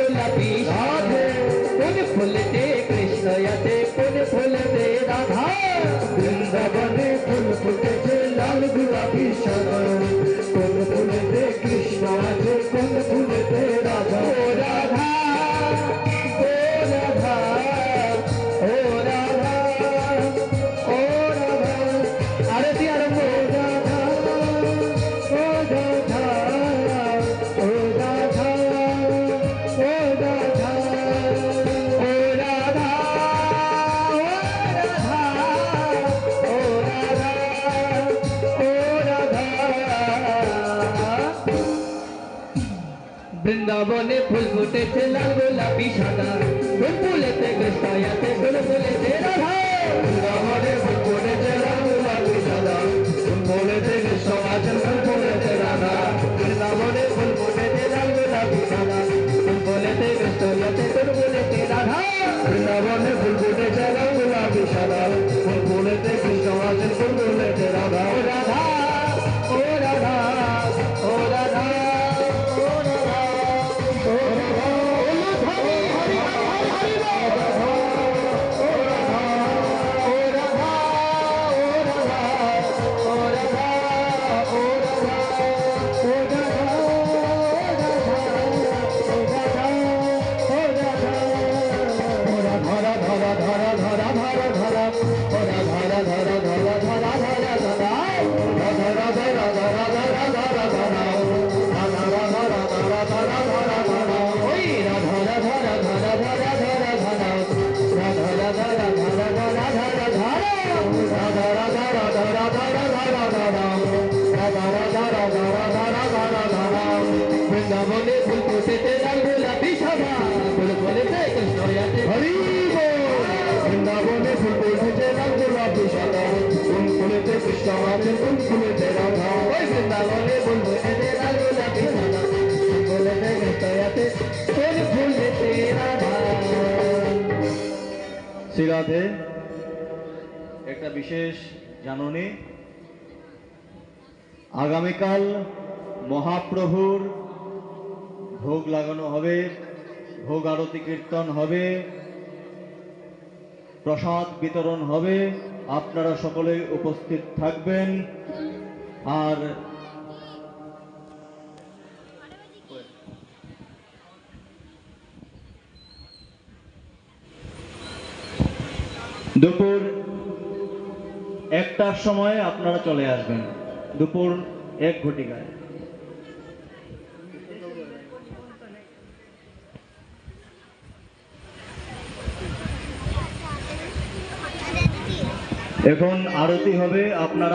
गुलाबी राधे फुल दे कृष्ण यते पुन फुल दे राधा। वृंदावन, फुल फुटे लाल गुलाबी शरण বৃন্দাবনে ফুল ফুটেছে লাল গোলাপি সাদা। ফুল ফুলেতে কৃষ্ণ আছে ফুল বৃন্দাবনে বৃন্দাবনে ফুলতে সেতে লাগবে লাঠি সাদা। বলে বলেছে কৃষ্ণ হরি বৃন্দাবনে ফুলতে সেতে লাগবে লাঠি সাদা। কোন ফুলেতে কৃষ্ণ আছে ফুলেতে রাধা। ওই বৃন্দাবনে ফুলতে সেতে লাগবে লাঠি সাদা ফুলেতে রাধা একটা বিশেষ জাননী। আগামীকাল মহাপ্রভুর ভোগ লাগানো হবে, ভোগ আরতি কীর্তন হবে, প্রসাদ বিতরণ হবে, আপনারা সকলে উপস্থিত থাকবেন। আর দুপুর একটার সময় আপনারা চলে আসবেন, দুপুর এক ঘটিকায়। এখন আরতি হবে আপনারা